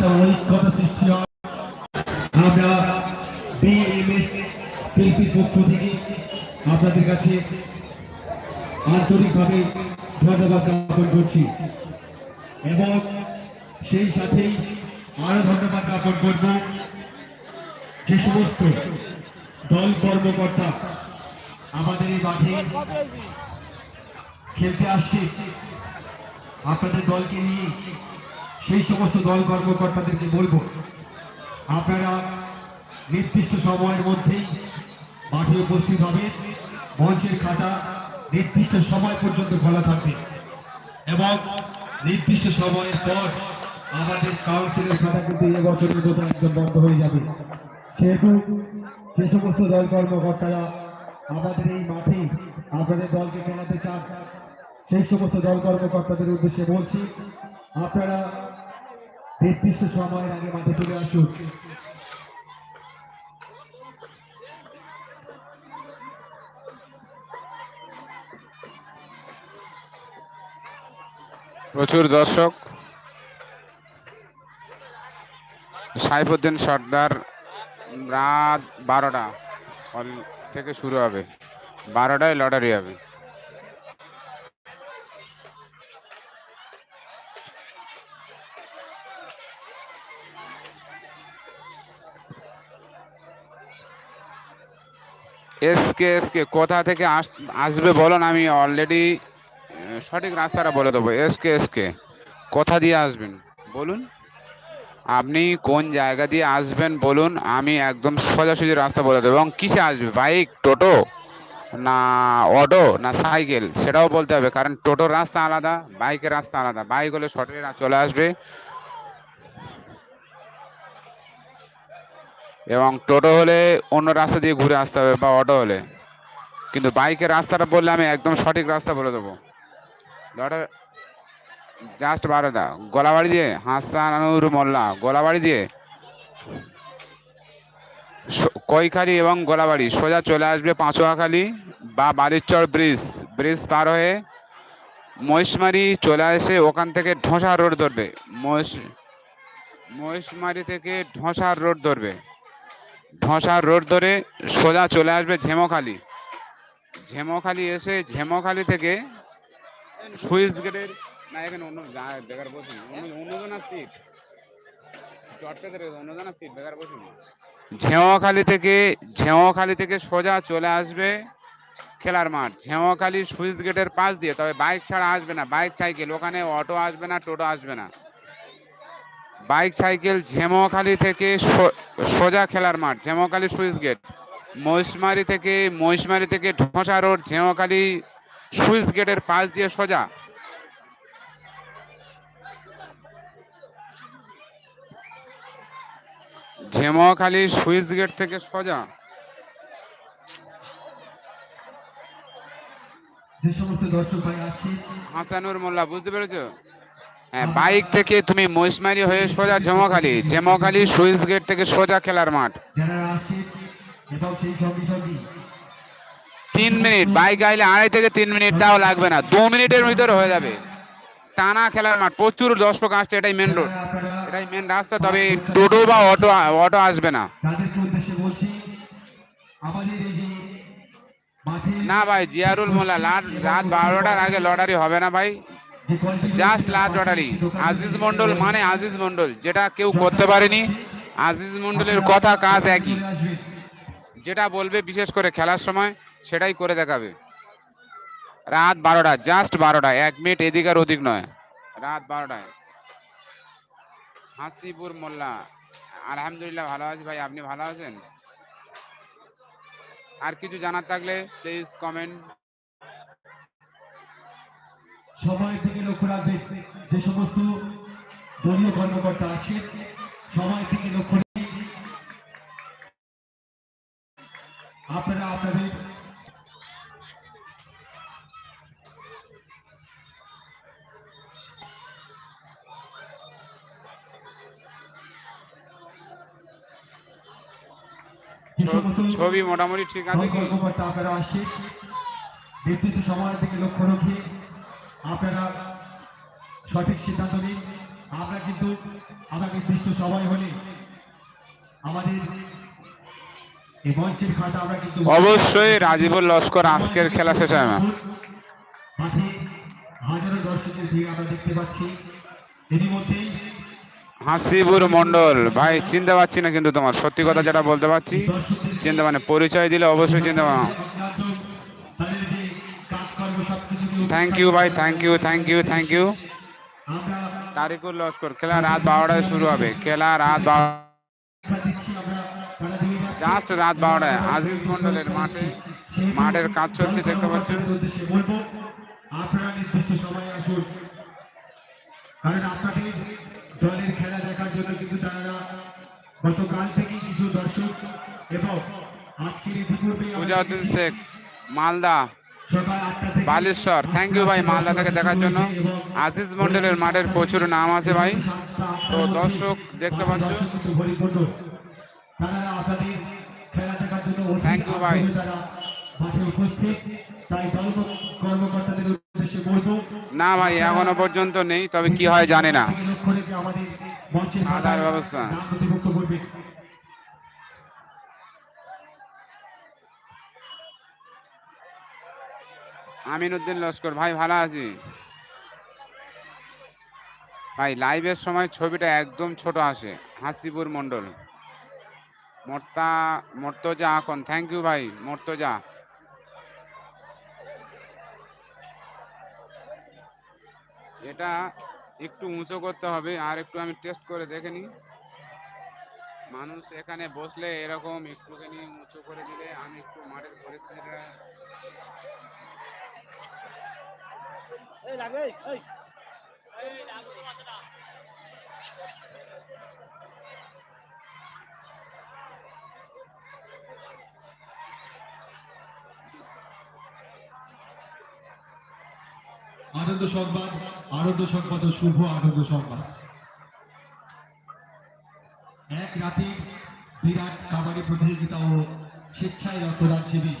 একটা ঐক্যতা সৃষ্টি হয়। আমরা শিল্পীর পক্ষ থেকে আপনাদের কাছে আন্তরিকভাবে ধন্যবাদ জ্ঞাপন করছি। এবং সেই সাথেই আরও ধন্যবাদ জ্ঞাপন করব যে সমস্ত দল কর্মকর্তা আমাদের এই মাঠে খেলতে আসছে। আপনাদের দলকে নিয়ে সেই সমস্ত দল কর্মকর্তাদেরকে বলব, আপনারা নির্দিষ্ট সময়ের মধ্যেই মাঠে উপস্থিত হবে মঞ্চের খাতা নির্দিষ্ট সময় পর্যন্ত খোলা থাকবে এবং নির্দিষ্ট সময়ের পর আমাদের কাউন্সিলের খাতা কিন্তু এই বছরের মতো একদম বন্ধ হয়ে যাবে। সেহেতু যে সমস্ত দল কর্মকর্তারা আমাদের এই মাঠে আপনাদের দলকে খেলাতে চান, সেই সমস্ত দল কর্মকর্তাদের উদ্দেশ্যে বলছি আপনারা নির্দিষ্ট সময়ের আগে মাঠে চলে আসুন। প্রচুর দর্শক। সাইফুদ্দিন সর্দার রাত বারোটা থেকে শুরু হবে। বারোটায় লটারি হবে। এসকে এসকে, কোথা থেকে আস- আসবে বলুন, আমি অলরেডি সঠিক রাস্তাটা বলে দেবো। এসকে এসকে, কোথা দিয়ে আসবেন বলুন? আপনি কোন জায়গা দিয়ে আসবেন বলুন, আমি একদম সোজাসুজি রাস্তা বলে দেবো। এবং কিসে আসবে? বাইক, টোটো, না অটো, না সাইকেল? সেটাও বলতে হবে, কারণ টোটোর রাস্তা আলাদা, বাইকের রাস্তা আলাদা। বাইক হলে সঠিক চলে আসবে। এবং টোটো হলে অন্য রাস্তা দিয়ে ঘুরে আসতে হবে বা অটো হলে। কিন্তু বাইকের রাস্তাটা বললে আমি একদম সঠিক রাস্তা বলে দেবো। লটার জাস্ট বারোদা গোলাবাড়ি দিয়ে হাসানুর মোল্লা, গোলাবাড়ি দিয়ে। কৈখালি এবং গোলাবাড়ি, সোজা চলে আসবে পাঁচুয়াখালী বা বালিচর ব্রিজ ব্রিজ পার হয়ে মহিষমারি চলে আসে ওখান থেকে ঢোসা রোড ধরবে। মহিষ, মহিষমারি থেকে ঢোসার রোড ধরবে। ঢোসার রোড ধরে সোজা চলে আসবে ঝেমখালি। ঝেমখালি এসে ঝেমখালি থেকে সুইচ গেটের না, এখানে অন্য বেকার বসুন। অন্য সিট ঝেওয়াখালি থেকে ঝেওয়াখালি থেকে সোজা চলে আসবে খেলার মাঠ। ঝেওয়াখালি সুইচ গেটের পাশ দিয়ে, তবে বাইক ছাড়া আসবে না। বাইক, সাইকেল, ওখানে অটো আসবে না, টোটো আসবে না। বাইক সাইকেল ঝেমোখালি থেকে সোজা খেলার মাঠ ঝেমোখালি সুইচ গেট। মহিষমারি থেকে মহিষমারি থেকে ঢোসা রোড ঝেমোখালি সুইচ গেটের পাশ দিয়ে সোজা। ঝেমোখালি সুইচ গেট থেকে সোজা। যে সমস্ত দর্শক ভাই আসছে হাসানুর মোল্লা বুঝতে পেরেছ? হ্যাঁ বাইক থেকে তুমি মহিষমারি হয়ে সোজা ঝেমোখালি ঝেমোখালি সুইচ গেট থেকে সোজা খেলার মাঠ। তিন মিনিট, বাইক আইলে আড়াই থেকে তিন মিনিট, তাও লাগবে না। দু মিনিটের ভিতরে হয়ে যাবে। টানা খেলার মাঠ, প্রচুর দর্শক আসছে, এটাই মেন রোড এটাই মেন রাস্তা, তবে টোটো বা অটো অটো আসবে না। না ভাই, জিয়ারুল মোল্লা রাত বারোটার আগে লটারি হবে না ভাই। Just last lottery. Aziz Mondal মানে আজিজ মন্ডল যেটা কেউ করতে পারেনি। আজিজ মন্ডলের কথা, কাজ একই। যেটা বলবে বিশেষ করে খেলার সময়, সেটাই করে দেখাবে। রাত বারোটা, জাস্ট বারোটা, এক মিনিট এদিক আর ওদিক নয়। রাত বারোটায়। হাসিপুর মোল্লা, আলহামদুলিল্লাহ ভালো আছি ভাই, আপনি ভালো আছেন? আর কিছু জানার থাকলে প্লিজ কমেন্ট সময়ের দিকে লক্ষ্য রাখবেন যে সমস্ত দলীয় কর্মকর্তা আছেন সময়ের দিকে লক্ষ্য আপনারা আপনাদের ছবি মোটামুটি ঠিক আছে কি? আপনারা আসছেন নির্দিষ্ট দিকে লক্ষ্য রেখে আপনারা সঠিক সিদ্ধান্ত নিন। আমরা কিন্তু আমরা নির্দিষ্ট সময় হলে আমাদের এই মঞ্চের খাতা আমরা কিন্তু অবশ্যই রাজীবুল লস্কর আজকের খেলা শেষ হয় মাঠে হাজারো দর্শকের ভিড় আমরা দেখতে পাচ্ছি। এরই মধ্যেই হাসিবুর মন্ডল ভাই চিনতে পারছি না কিন্তু তোমার সত্যি কথা যেটা বলতে পারছি। চিনতে মানে পরিচয় দিলে অবশ্যই চিনতে পারো তাদের যে কাজকর্ম সবকিছু থ্যাংক ইউ ভাই thank you thank you thank you Tariqul Laskar খেলা রাত বারোটায় শুরু হবে খেলা রাত বারো জাস্ট রাত বারোটায় আজিজ মন্ডলের মাঠে মাঠের কাজ চলছে দেখতে পাচ্ছ কারণ সুজাউদ্দিন শেখ মালদা বালেশ্বর। থ্যাংক ইউ ভাই মালদা থেকে দেখার জন্য। আজিজ মন্ডলের মাঠের প্রচুর নাম আছে ভাই। তো দর্শক দেখতে পাচ্ছ। Thank you, ভাই। না ভাই এখনও পর্যন্ত নেই তবে কি হয় জানি না। খাওয়া দাওয়ার ব্যবস্থা। আমিনুদ্দিন লস্কর, ভাই ভালো আছি? ভাই লাইভের সময় ছবিটা একদম ছোট আসে, হাসিপুর মন্ডল মর্তা, মর্তজা আকন থ্যাংক ইউ ভাই, মর্তজা। এটা একটু উঁচু করতে হবে, আর একটু আমি টেস্ট করে দেখে নিই। মানুষ এখানে বসলে এরকম একটুখানি উঁচু করে দিলে আমি একটু মাঠের পরিস্থিতিটা আনন্দ সংবাদ আনন্দ সংবাদ ও শুভ আনন্দ সংবাদ। এক রাতে বিরাট কাবাডি প্রতিযোগিতা ও স্বেচ্ছায় রক্তদান শিবির।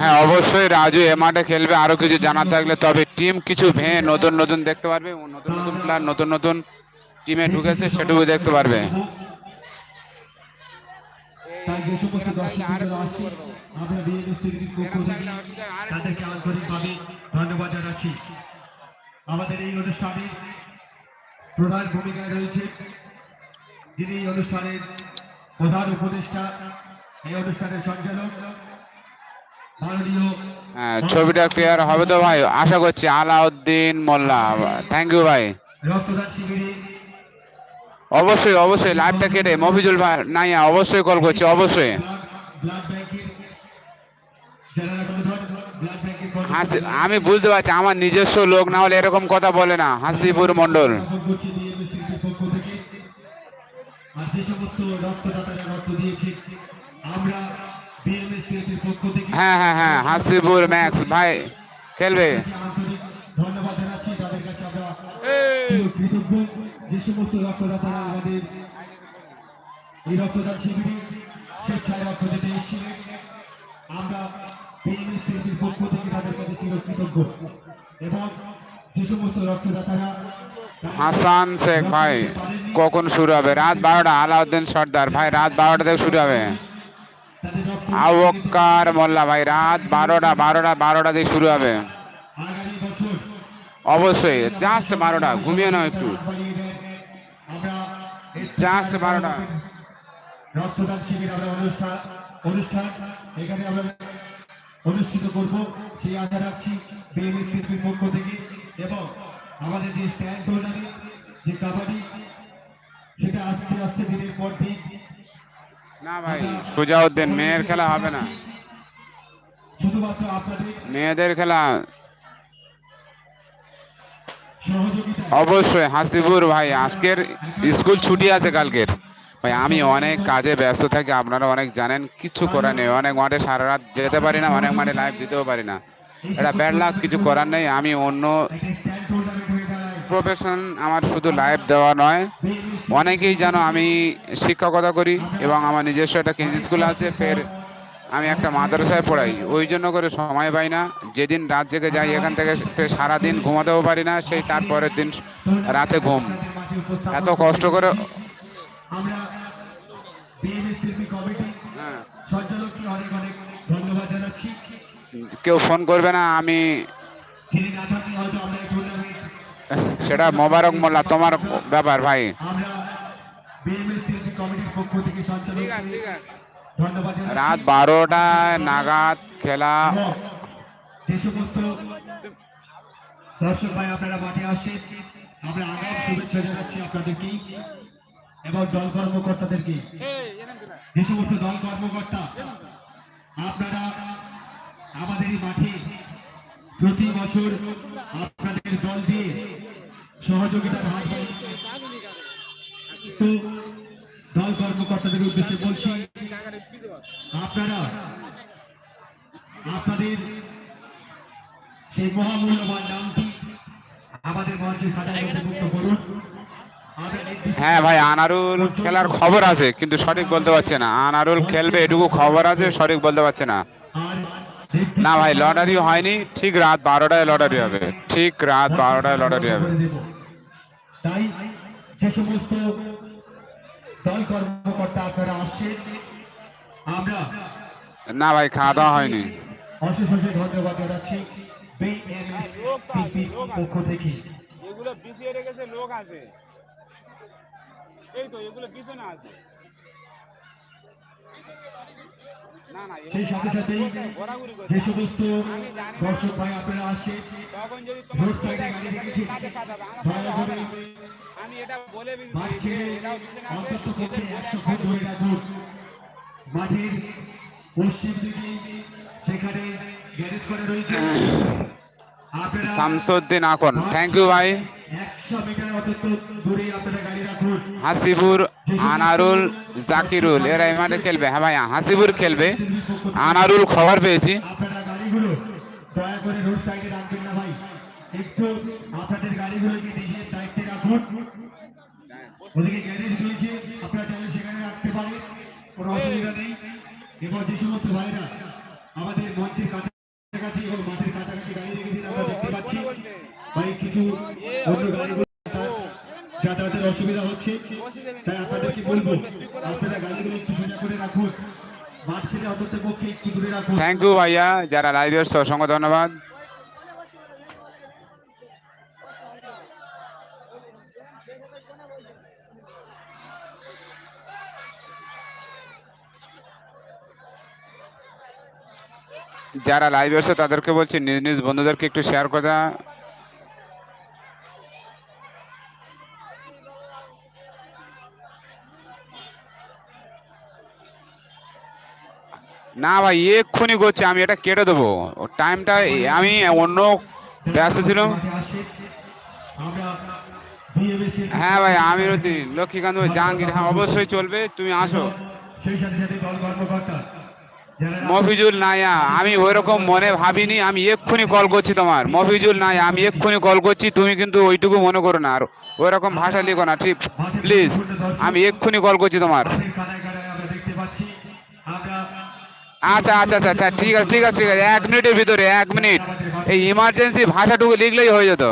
হ্যাঁ অবশ্যই রাজু এ মাঠে খেলবে, আরও কিছু জানার থাকলে। তবে টিম কিছু ভেঙে নতুন নতুন দেখতে পারবে নতুন নতুন প্লেয়ার নতুন নতুন টিমে ঢুকেছে, সেটুকু দেখতে পারবে। সঞ্চালক। ছবিটা ক্লিয়ার হবে তো ভাই। আশা করছি আলাউদ্দিন মোল্লা। থ্যাংক ইউ ভাই। অবশ্যই অবশ্যই লাইভটা কেটে। মফিজুল ভাই, নাই, অবশ্যই কল করছি, অবশ্যই। আমি বুঝতে পারছি, আমার নিজস্ব লোক, না হলে এরকম কথা বলে না। হাসিপুর মন্ডল আমরা হ্যাঁ হ্যাঁ হ্যাঁ হাসিপুর ম্যাক্স ভাই খেলবে। আমরা পক্ষ থেকে তাদের কাছে চিরকৃতজ্ঞ। এবং যে সমস্ত রক্তদাতারা হাসান শেখ ভাই কখন শুরু হবে? রাত বারোটা আলাউদ্দিন সর্দার ভাই রাত বারোটা থেকে শুরু হবে। রক্ত মোল্লা ভাই রাত বারোটা বারোটা বারোটা দিয়ে শুরু হবে। অবশ্যই জাস্ট বারোটা ঘুমিয়ে নাও একটু। Just বারোটা। রক্তদান শিবির আমরা অনুষ্ঠান অনুষ্ঠান। এখানে আমরা অনুষ্ঠিত করব সেই আশা রাখছি পক্ষ থেকে। এবং আমাদের যে স্ট্যান্ড টুর্নামেন্ট যে কাবাডি সেটা আস্তে আস্তে দিনের পর দিন না ভাই। সুজাউদ্দিন মেয়ের খেলা হবে না। মেয়েদের খেলা। অবশ্যই হাসিপুর ভাই আজকের স্কুল ছুটি আছে কালকের। ভাই আমি অনেক কাজে ব্যস্ত থাকি আপনারা অনেক জানেন কিছু করার নেই। অনেক মাঠে সারা রাত যেতে পারি না অনেক মাঠে লাইভ দিতেও পারি না। এটা ব্যাড লাক কিছু করার নেই। আমি অন্য একটি স্ট্যান্ড টুর্নামেন্ট হয়ে দাঁড়ায় প্রফেশন আমার শুধু লাইভ দেওয়া নয় অনেকেই জানো আমি শিক্ষকতা করি এবং আমার নিজস্ব একটা কেজি স্কুল আছে ফের আমি একটা মাদ্রাসায় পড়াই। ওই জন্য করে সময় পাই না। যেদিন রাত জেগে যাই এখান থেকে সারাদিন ঘুমাতেও পারি না সেই তারপরের দিন রাতে ঘুম। এত কষ্ট করে হ্যাঁ, কেউ ফোন করবে না আমি যিনি না থাকলে হয়তো আমরা এই টুর্নামেন্ট সেটা মোবারক মোল্লা তোমার ব্যাপার ভাই। রাত বারোটা নাগাদ খেলা। এবং যে সমস্ত দর্শক ভাই আপনারা মাঠে আসছেন। আমরা আগাম শুভেচ্ছা জানাচ্ছি আপনাদেরকে। এবং দল কর্মকর্তাদেরকে। যে সমস্ত দল কর্মকর্তা। আপনারা আমাদের এই মাঠে প্রতি বছর আপনাদের দল দিয়ে সহযোগিতার হাত তো দল কর্মকর্তাদের উদ্দেশ্যে বলছি আপনারা আপনাদের সেই মহামূল্যবান নামটি আমাদের মঞ্চে সাধারণত করুন। হ্যাঁ ভাই আনারুল খেলার খবর আছে কিন্তু সঠিক বলতে পারছে না। আনারুল খেলবে এটুকু খবর আছে সঠিক বলতে পারছে না। না ভাই লটারি হয়নি ঠিক রাত বারোটায় লটারি হবে ঠিক রাত বারোটায় লটারি হবে। তাই যে সমস্ত দল কর্মকর্তা আপনারা আসছেন আমরা না ভাই খাওয়া দাওয়া হয়নি। অশেষ অশেষ ধন্যবাদ জানাচ্ছি পক্ষ থেকে। এগুলো পিছিয়ে রেখেছে লোক আছে। এই তো এগুলো পিছনে আছে। সেই সাথে সাথেই ঘোরাঘুরি যে সমস্ত দর্শক ভাই আপনারা আসছেন। তখন যদি তোমার রোড সাইডে গাড়ি থাকে, রেখেছি তাদের সাথে হবে, আমার দয়া করে এটা বলে দিচ্ছি মাঠ যে ছেড়ে এটাও পিছনে আছে অন্তত পক্ষে একশো ফুট ধরে রাখুন। মাঠের পশ্চিম দিকে সেখানে গ্যারেজ করে রয়েছে শামসুদ্দিন আকন থ্যাংক ইউ ভাই। একশো মিটার অন্তত দূরে আপনারা গাড়ি রাখুন। হাসিপুর আনারুল জাকিরুল, এরা এই মাঠে খেলবে। হ্যাঁ ভাই হাসিপুর খেলবে। আনারুল খবর পেয়েছি। আমাদের মঞ্চের কাছাকাছি অসুবিধা হচ্ছে, তাই আপনাদেরকে বলব, আপনারা গাড়িগুলো একটু সোজা করে রাখুন। থ্যাংক ইউ ভাইয়া, যারা লাইভে এসছে, অসংখ্য ধন্যবাদ। যারা লাইভে এসছে, তাদেরকে বলছি, নিজ নিজ বন্ধুদেরকে একটু শেয়ার করে না ভাই, এক্ষুনি করছি, আমি এটা কেটে দেবো। টাইমটা আমি অন্য ব্যস্ত ছিলাম। হ্যাঁ ভাই উদ্দিন লক্ষ্মীকান্ত ভাই, জাহাঙ্গীর হ্যাঁ অবশ্যই চলবে, তুমি আসো। মফিজুল নাইয়া আমি ওইরকম মনে ভাবিনি, আমি এক্ষুনি কল করছি তোমার। মফিজুল নাইয়া আমি এক্ষুনি কল করছি, তুমি কিন্তু ওইটুকু মনে করো না, আর ওইরকম ভাষা লিখো না, ঠিক? প্লিজ আমি এক্ষুনি কল করছি তোমার। আচ্ছা আচ্ছা আচ্ছা আচ্ছা ঠিক আছে ঠিক আছে ঠিক আছে। এক মিনিটের ভিতরে, এক মিনিট। এই ইমার্জেন্সি ভাষাটুকু লিখলেই হয়ে যেত।